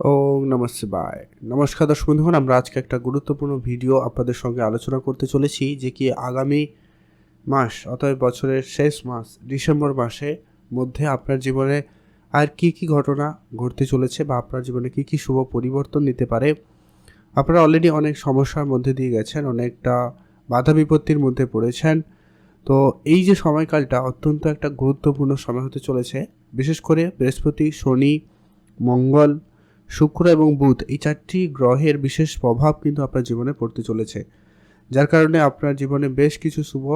ও namaste by নমস্কার দর্শক বন্ধুগণ, আমরা আজকে একটা গুরুত্বপূর্ণ ভিডিও আপনাদের সঙ্গে আলোচনা করতে চলেছি, যে কি আগামী মাস অতএব বছরের শেষ মাস, ডিসেম্বর মাসে মধ্যে আপনার জীবনে আর কি কি ঘটনা ঘটতে চলেছে বা আপনার জীবনে কি কি শুভ পরিবর্তন নিতে পারে। আপনারা অলরেডি অনেক সমস্যার মধ্যে দিয়ে গেছেন, অনেকটা বাধা বিপত্তির মধ্যে পড়েছেন। তো এই যে সময়কালটা অত্যন্ত একটা গুরুত্বপূর্ণ সময় হতে চলেছে, বিশেষ করে বৃহস্পতি, শনি, মঙ্গল শুক্র এবং বুধ এই চারটি গ্রহের বিশেষ প্রভাব কিন্তু আপনার জীবনে পড়তে চলেছে। যার কারণে আপনার জীবনে বেশ কিছু শুভ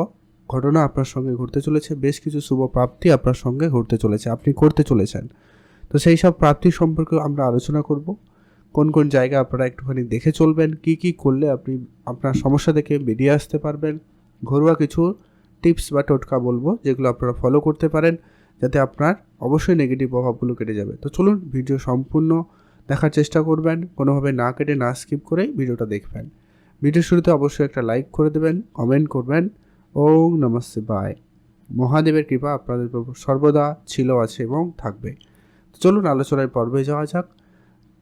ঘটনা আপনার সঙ্গে ঘটতে চলেছে, বেশ কিছু শুভ প্রাপ্তি আপনার সঙ্গে ঘটতে চলেছে, আপনি করতে চলেছেন। তো সেই সব প্রাপ্তি সম্পর্কে আমরা আলোচনা করব। কোন কোন জায়গা আপনারা একটুখানি দেখে চলবেন, কি কি করলে আপনি আপনার সমস্যা থেকে বেরিয়ে আসতে পারবেন। ঘরোয়া কিছু টিপস বা টোটকা বলব যেগুলো আপনারা ফলো করতে পারেন, যাতে আপনার অবশ্যই নেগেটিভ প্রভাবগুলো কেটে যাবে। তো চলুন ভিডিও সম্পূর্ণ দেখার চেষ্টা করবেন, কোনোভাবে না কেটে না স্কিপ করে ভিডিওটা দেখবেন। ভিডিও শুরুতে অবশ্যই একটা লাইক করে দেবেন কমেন্ট করবেন। ওম নমস্তে বাই মহাদেবের কৃপা আপনাদের সর্বদা ছিল, আছে এবং থাকবে। চলুন আলোচনায় পর্বে যাওয়া যাক।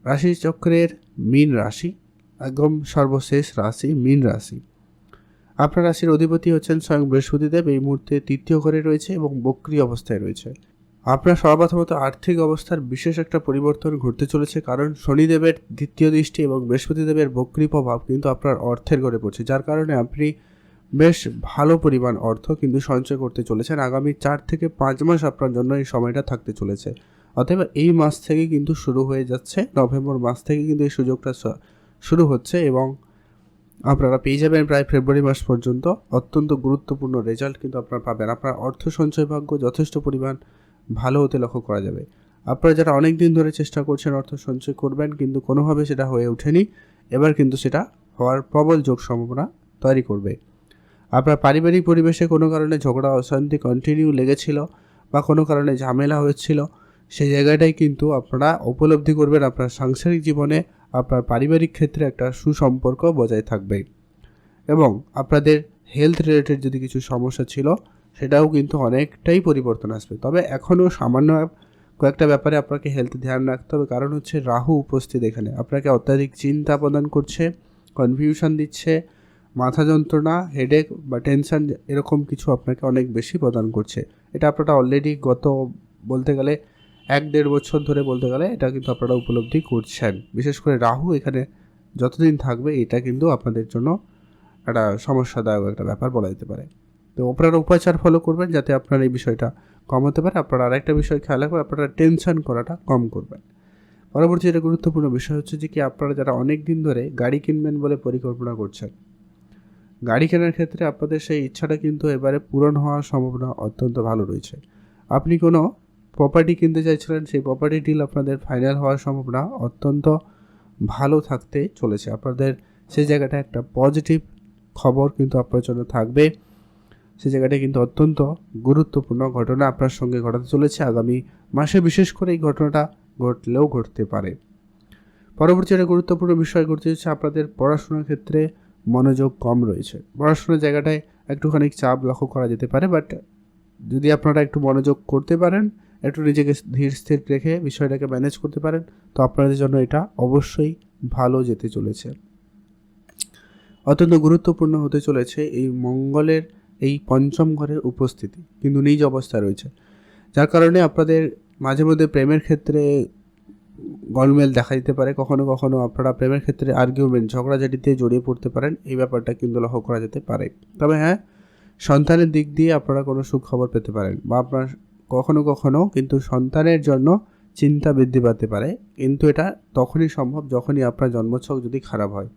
রাশি চক্রের মীন রাশি, একদম সর্বশেষ রাশি, মীন রাশি। আপনার রাশির অধিপতি হচ্ছেন স্বয়ং বৃহস্পতিদেব, এই মুহূর্তে তৃতীয় ঘরে রয়েছে এবং বক্রি অবস্থায় রয়েছে। আপনার সর্বপ্রথমত আর্থিক অবস্থার বিশেষ একটা পরিবর্তন ঘটতে চলেছে, কারণ শনিদেবের দ্বিতীয় দৃষ্টি এবং বৃহস্পতিদেবের বক্রি প্রভাব কিন্তু আপনার অর্থের ঘরে পড়ছে, যার কারণে আপনি বেশ ভালো পরিমাণ অর্থ কিন্তু সঞ্চয় করতে চলেছেন। আগামী চার থেকে পাঁচ মাস আপনার জন্য এই সময়টা থাকতে চলেছে। অতএব এই মাস থেকে কিন্তু শুরু হয়ে যাচ্ছে, নভেম্বর মাস থেকে কিন্তু এই সুযোগটা শুরু হচ্ছে এবং আপনারা পেয়ে যাবেন প্রায় ফেব্রুয়ারি মাস পর্যন্ত। অত্যন্ত গুরুত্বপূর্ণ রেজাল্ট কিন্তু আপনারা পাবেন। আপনার অর্থ সঞ্চয় ভাগ্য যথেষ্ট পরিমাণ ভালো হতে লক্ষ্য করা যাবে। আপনারা যারা অনেক দিন ধরে চেষ্টা করছেন অর্থ সঞ্চয় করবেন, কিন্তু কোনোভাবে সেটা হয়ে ওঠেনি, এবার কিন্তু সেটা হওয়ার প্রবল যোগ সম্ভাবনা তৈরি করবে। আপনার পারিবারিক পরিবেশে কোনো কারণে ঝগড়া, অশান্তি কন্টিনিউ লেগেছিল বা কোনো কারণে ঝামেলা হয়েছিল, সেই জায়গাটাই কিন্তু আপনারা উপলব্ধি করবেন আপনার সাংসারিক জীবনে আপনার পারিবারিক ক্ষেত্রে একটা সুসম্পর্ক বজায় থাকবে। এবং আপনাদের হেলথ রিলেটেড যদি কিছু সমস্যা ছিল সেটাও কিন্তু অনেকটাই পরিবর্তন আসবে। তবে এখনও সামান্য কয়েকটা ব্যাপারে আপনাকে হেলথ ধ্যান রাখতে হবে। কারণ হচ্ছে রাহু উপস্থিত এখানে। আপনাকে অত্যাধিক চিন্তা প্রদান করছে কনফিউশন দিচ্ছে, মাথা যন্ত্রণা হেডেক বা টেনশন এরকম কিছু আপনাকে অনেক বেশি প্রদান করছে। এটা আপনারা অলরেডি গত বলতে গেলে এক দেড় বছর ধরে বলতে গেলে এটা কিন্তু আপনারা উপলব্ধি করছেন। বিশেষ করে রাহু এখানে যতদিন থাকবে এটা কিন্তু আপনাদের জন্য একটা সমস্যাদায়ক একটা ব্যাপার বলা যেতে পারে। তো আপনারা উপাচার ফলো করবেন যাতে আপনার এই বিষয়টা কম হতে পারে। আপনারা আরেকটা বিষয় খেয়াল রাখবেন, আপনারা টেনশন করাটা কম করবেন। পরবর্তী যেটা গুরুত্বপূর্ণ বিষয় হচ্ছে যে কি, আপনারা যারা অনেক দিন ধরে গাড়ি কিনবেন বলে পরিকল্পনা করছেন, গাড়ি কেনার ক্ষেত্রে আপনাদের সেই ইচ্ছাটা কিন্তু এবারে পূরণ হওয়ার সম্ভাবনা অত্যন্ত ভালো রয়েছে। আপনি কোনো প্রপার্টি কিনতে চাইছিলেন, সেই প্রপার্টি ডিল আপনাদের ফাইনাল হওয়ার সম্ভাবনা অত্যন্ত ভালো থাকতে চলেছে। আপনাদের সেই জায়গাটা একটা পজিটিভ খবর কিন্তু আপনার জন্য থাকবে। সেই জায়গাটা কিন্তু অত্যন্ত গুরুত্বপূর্ণ ঘটনা আপনার সঙ্গে ঘটাতে চলেছে। আগামী মাসে বিশেষ করে এই ঘটনাটা ঘটলেও ঘটতে পারে। পরবর্তী একটা গুরুত্বপূর্ণ বিষয় ঘটতে হচ্ছে আপনাদের পড়াশোনার ক্ষেত্রে মনোযোগ কম রয়েছে। পড়াশোনার জায়গাটায় একটুখানি চাপ লক্ষ্য করা যেতে পারে, বাট যদি আপনারা একটু মনোযোগ করতে পারেন, একটু নিজেকে ধীর স্থির রেখে বিষয়টাকে ম্যানেজ করতে পারেন, তো আপনাদের জন্য এটা অবশ্যই ভালো যেতে চলেছে। অত্যন্ত গুরুত্বপূর্ণ হতে চলেছে এই মঙ্গলের এই পঞ্চম ঘরের উপস্থিতি কিন্তু নিজ অবস্থায় রয়েছে। যার কারণে আপনাদের মাঝে মধ্যে প্রেমের ক্ষেত্রে গলমেল দেখা দিতে পারে। কখনো কখনো আপনারা প্রেমের ক্ষেত্রে আর্গুমেন্ট ঝগড়াঝাটিতে জড়িয়ে পড়তে পারেন। এই ব্যাপারটা কিন্তু লক্ষ্য করা যেতে পারে। তবে হ্যাঁ সন্তানের দিক দিয়ে আপনারা কোনো সুখবর পেতে পারেন বা আপনার কখনো কখনো কিন্তু সন্তানের জন্য চিন্তা বৃদ্ধি পাতে পারে। কিন্তু এটা তখনই সম্ভব যখনই আপনার জন্মছক যদি খারাপ হয়।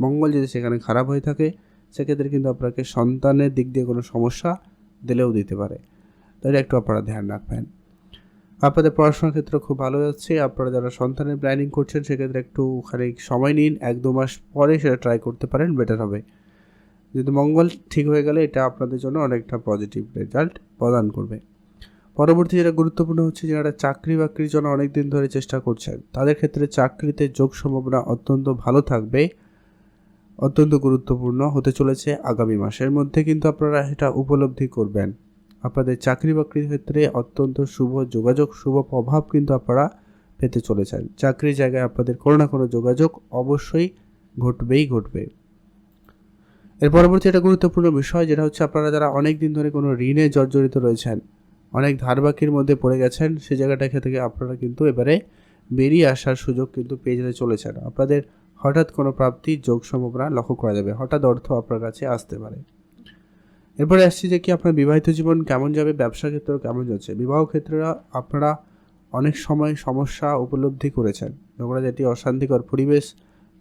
মঙ্গল যদি সেখানে খারাপ হয়ে থাকে সেক্ষেত্রে কিন্তু আপনাকে সন্তানের দিক দিয়ে কোনো সমস্যা দিলেও দিতে পারে। তাই একটু আপনারা ধ্যান রাখবেন। আপনাদের পড়াশোনার ক্ষেত্রে খুব ভালো যাচ্ছে আপনারা যারা সন্তানের প্ল্যানিং করছেন, সেক্ষেত্রে একটু খানিক সময় নিন। এক দু মাস পরে সেটা ট্রাই করতে পারেন বেটার হবে। যদি মঙ্গল ঠিক হয়ে গেলে এটা আপনাদের জন্য অনেকটা পজিটিভ রেজাল্ট প্রদান করবে। পরবর্তী যেটা গুরুত্বপূর্ণ হচ্ছে, যারা চাকরি বাকরির জন্য অনেক দিন ধরে চেষ্টা করছেন, তাদের ক্ষেত্রে চাকরিতে যোগ সম্ভাবনা অত্যন্ত ভালো থাকবে। অত্যন্ত গুরুত্বপূর্ণ হতে চলেছে আগামী মাসের মধ্যে, কিন্তু আপনারা এটা উপলব্ধি করবেন। আপনাদের চাকরি বাকরির ক্ষেত্রে অত্যন্ত শুভ যোগাযোগ, শুভ প্রভাব কিন্তু আপনারা পেতে চলেছেন। চাকরির জায়গায় আপনাদের কোনো না কোনো যোগাযোগ অবশ্যই ঘটবেই ঘটবে। এর পরবর্তী একটা গুরুত্বপূর্ণ বিষয়, যেটা হচ্ছে আপনারা যারা অনেক দিন ধরে কোনো ঋণে জর্জরিত রয়েছেন, অনেক ধারবাকির মধ্যে পড়ে গেছেন সেই জায়গাটা থেকে আপনারা কিন্তু এবারে বেরিয়ে আসার সুযোগ কিন্তু পেয়ে যেতে চলেছেন। আপনাদের হঠাৎ কোনো প্রাপ্তির যোগ সম্ভাবনা লক্ষ্য করা যাবে। হঠাৎ অর্থ আপনার কাছে আসতে পারে। এরপরে আসছি যে কি আপনার বিবাহিত জীবন কেমন যাবে, ব্যবসা ক্ষেত্র কেমন যাচ্ছে? বিবাহ ক্ষেত্রে আপনারা অনেক সময় সমস্যা উপলব্ধি করেছেন। ঝগড়া যেটি অশান্তিকর পরিবেশ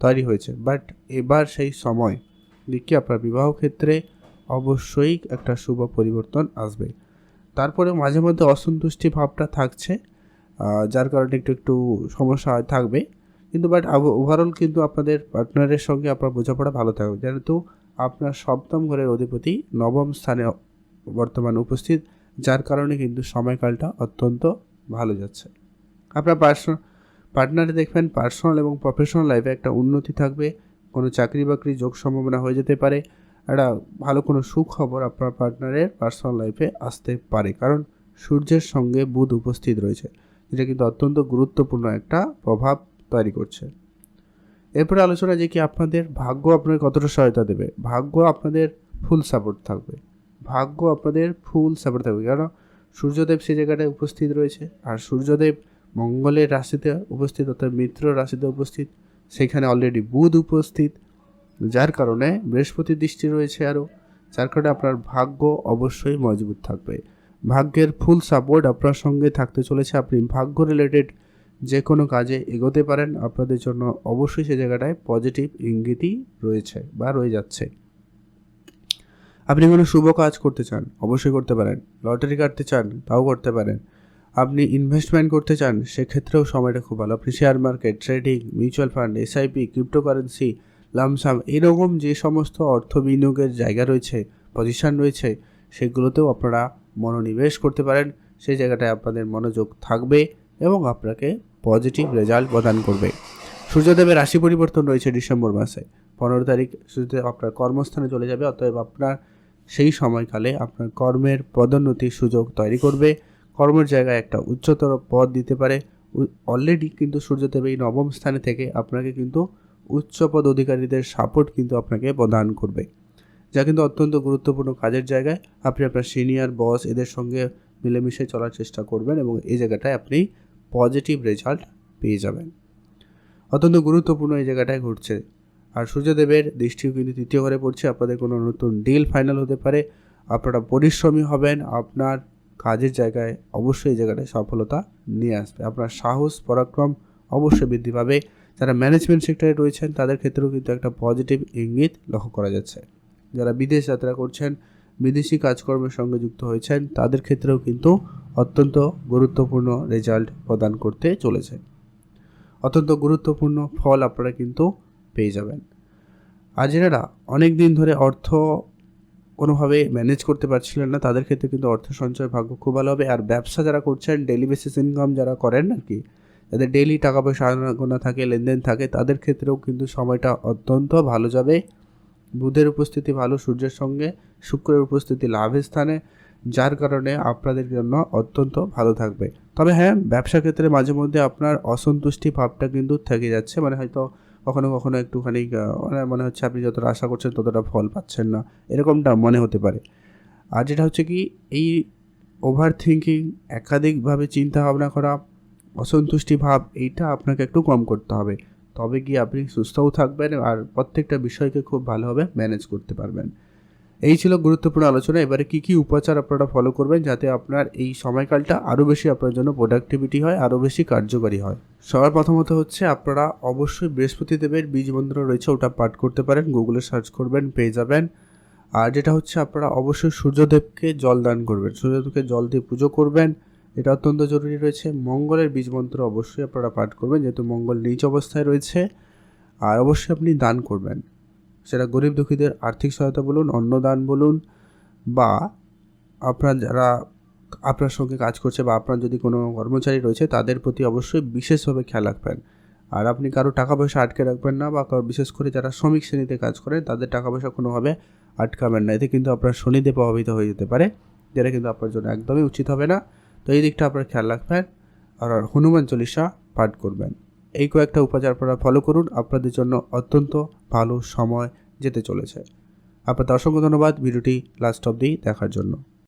তৈরি হয়েছে। বাট এবার সেই সময় দেখি আপনার বিবাহ ক্ষেত্রে অবশ্যই একটা শুভ পরিবর্তন আসবে। তারপরে মাঝে মধ্যে অসন্তুষ্টি ভাবটা থাকছে যার কারণে একটু একটু সমস্যা থাকবে। কিন্তু বাট ওভারঅল কিন্তু আপনাদের পার্টনারের সঙ্গে আপনার বোঝাপড়া ভালো থাকবে যেহেতু আপনার সপ্তম ঘরের অধিপতি নবম স্থানে বর্তমানে উপস্থিত, যার কারণে কিন্তু সময়কালটা অত্যন্ত ভালো যাচ্ছে। আপনার পার্সোনাল পার্টনারে দেখবেন পার্সোনাল এবং প্রফেশনাল লাইফে একটা উন্নতি থাকবে, কোনো চাকরি বাকরি যোগ সম্ভাবনা হয়ে যেতে পারে, একটা ভালো কোনো সুখবর আপনার পার্টনারের পার্সোনাল লাইফে আসতে পারে। কারণ সূর্যের সঙ্গে বুধ উপস্থিত রয়েছে, যেটা কিন্তু অত্যন্ত গুরুত্বপূর্ণ একটা প্রভাব তৈরি করছে। এরপরে আলোচনা যে কি আপনাদের ভাগ্য আপনাদের কতটা সহায়তা দেবে। ভাগ্য আপনাদের ফুল সাপোর্ট থাকবে। ভাগ্য আপনাদের ফুল সাপোর্ট থাকবে। কারণ সূর্যদেব সে জায়গাটায় উপস্থিত রয়েছে আর সূর্যদেব মঙ্গলের রাশিতে উপস্থিত অর্থাৎ মিত্র রাশিতে উপস্থিত। সেখানে অলরেডি বুধ উপস্থিত। যার কারণে বৃহস্পতির দৃষ্টি রয়েছে আরও। যার কারণে আপনার ভাগ্য অবশ্যই মজবুত থাকবে। ভাগ্যের ফুল সাপোর্ট আপনার সঙ্গে থাকতে চলেছে। আপনি ভাগ্য রিলেটেড যে কোনো কাজে এগোতে পারেন, আপনাদের জন্য অবশ্যই সে জায়গাটায় পজিটিভ ইঙ্গিতই রয়েছে বা রয়ে যাচ্ছে। আপনি কোনো শুভ কাজ করতে চান, অবশ্যই করতে পারেন। লটারি কাটতে চান, তাও করতে পারেন। আপনি ইনভেস্টমেন্ট করতে চান, সেক্ষেত্রেও সময়টা খুব ভালো। আপনি share market trading mutual fund SIP cryptocurrency lump sum এরকম যে সমস্ত অর্থ বিনিয়োগের জায়গা রয়েছে পজিশন রয়েছে, সেগুলোতেও আপনারা মনোনিবেশ করতে পারেন। সেই জায়গাটায় আপনাদের মনোযোগ থাকবে। এবং আপনাকে পজিটিভ রেজাল্ট প্রদান করবে। সূর্যদেবের রাশি পরিবর্তন রয়েছে ডিসেম্বর মাসে। পনেরো তারিখ সূর্যদেব আপনার কর্মস্থানে চলে যাবে, অতএব আপনার সেই সময়কালে আপনার কর্মের পদোন্নতির সুযোগ তৈরি করবে। কর্মের জায়গায় একটা উচ্চতর পদ দিতে পারে। অলরেডি কিন্তু সূর্যদেব এই নবম স্থানে থেকে আপনাকে কিন্তু উচ্চপদ অধিকারীদের সাপোর্ট কিন্তু আপনাকে প্রদান করবে। যা কিন্তু অত্যন্ত গুরুত্বপূর্ণ কাজের জায়গায়। আপনি আপনার সিনিয়র বস এদের সঙ্গে মিলেমিশে চলার চেষ্টা করবেন এবং এই জায়গাটায় আপনি পজিটিভ রেজাল্ট পেয়ে যাবেন। অত্যন্ত গুরুত্বপূর্ণ এই জায়গাটায় ঘটছে। আর সূর্যদেবের দৃষ্টিও কিন্তু তৃতীয় ঘরে পড়ছে। আপনাদের কোনো নতুন ডিল ফাইনাল হতে পারে। আপনারা পরিশ্রমী হবেন। আপনার কাজের জায়গায় অবশ্যই এই জায়গাটায় সফলতা নিয়ে আসবে। আপনার সাহস, পরাক্রম অবশ্যই বৃদ্ধি পাবে। যারা ম্যানেজমেন্ট সেক্টরে রয়েছেন, তাদের ক্ষেত্রেও কিন্তু একটা পজিটিভ ইঙ্গিত লক্ষ্য করা যাচ্ছে। যারা বিদেশ যাত্রা করছেন বিদেশি কাজকর্মের সঙ্গে যুক্ত হয়েছেন। তাদের ক্ষেত্রেও কিন্তু অত্যন্ত গুরুত্বপূর্ণ রেজাল্ট প্রদান করতে চলেছে অত্যন্ত গুরুত্বপূর্ণ ফল আপনারা কিন্তু পেয়ে যাবেন। আর যারা অনেক দিন ধরে অর্থ কোনোভাবে ম্যানেজ করতে পারছিলেন না। তাদের ক্ষেত্রে কিন্তু অর্থ সঞ্চয় ভাগ্য খুব ভালো হবে। আর ব্যবসা যারা করছেন ডেলি বেসিস ইনকাম যারা করেন আর কি যাদের ডেইলি টাকা পয়সা আনাগোনা থাকে, লেনদেন থাকে, তাদের ক্ষেত্রেও কিন্তু সময়টা অত্যন্ত ভালো যাবে। বুধের উপস্থিতি ভালো, সূর্যের সঙ্গে শুক্রের উপস্থিতি লাভের স্থানে, যার কারণে আপনাদের জন্য অত্যন্ত ভালো থাকবে। তবে হ্যাঁ ব্যবসা ক্ষেত্রে মাঝে মধ্যে আপনার অসন্তুষ্টি ভাবটা কিন্তু থেকে যাচ্ছে। মানে হয়তো কখনো কখনো একটুখানি মানে মনে হচ্ছে আপনি যতটা আশা করছেন ততটা ফল পাচ্ছেন না। এরকমটা মনে হতে পারে। আর যেটা হচ্ছে কি, এই ওভার থিঙ্কিং একাধিকভাবে চিন্তা ভাবনা করা, অসন্তুষ্টি ভাব, এইটা আপনাকে একটু কম করতে হবে। তবে গিয়ে আপনি সুস্থও থাকবেন আর প্রত্যেকটা বিষয়কে খুব ভালোভাবে ম্যানেজ করতে পারবেন। এই ছিল গুরুত্বপূর্ণ আলোচনা। এবারে কি কি উপাচার আপনারা ফলো করবেন যাতে আপনার এই সময়কালটা আরও বেশি আপনার জন্য প্রোডাক্টিভিটি হয়, আরও বেশি কার্যকারী হয়? সবার প্রথমত হচ্ছে আপনারা অবশ্যই বৃহস্পতি দেবের বীজ মন্ত্র রয়েছে, ওটা পাঠ করতে পারেন গুগলে সার্চ করবেন, পেয়ে যাবেন। আর যেটা হচ্ছে আপনারা অবশ্যই সূর্যদেবকে জল দান করবেন। সূর্যদেবকে জল দিয়ে পুজো করবেন। এটা অত্যন্ত জরুরি রয়েছে। মঙ্গলের বীজ মন্ত্র অবশ্যই আপনারা পাঠ করবেন, যেহেতু মঙ্গল নিচ অবস্থায় রয়েছে। আর অবশ্যই আপনি দান করবেন। সেটা গরিব দুঃখীদের আর্থিক সহায়তা বলুন অন্নদান বলুন, বা আপনার যারা আপনার সঙ্গে কাজ করছে বা আপনার যদি কোনো কর্মচারী রয়েছে, তাদের প্রতি অবশ্যই বিশেষভাবে খেয়াল রাখবেন। আর আপনি কারও টাকা পয়সা আটকে রাখবেন না, বা কারও বিশেষ করে যারা শ্রমিক শ্রেণীতে কাজ করেন, তাদের টাকা পয়সা কোনোভাবে আটকাবেন না। এতে কিন্তু আপনার শনিতে প্রভাবিত হয়ে যেতে পারে, যেটা কিন্তু আপনার জন্য একদমই উচিত হবে না। তো এই দিকটা আপনার খেয়াল রাখবেন আর হনুমান চল্লিশা পাঠ করবেন। এই কয়েকটা উপাচার আপনারা ফলো করুন, আপনাদের জন্য অত্যন্ত ভালো সময় যেতে চলেছে। আপনার অসংখ্য ধন্যবাদ, ভিডিওটি লাস্ট অবধি দেখার জন্য।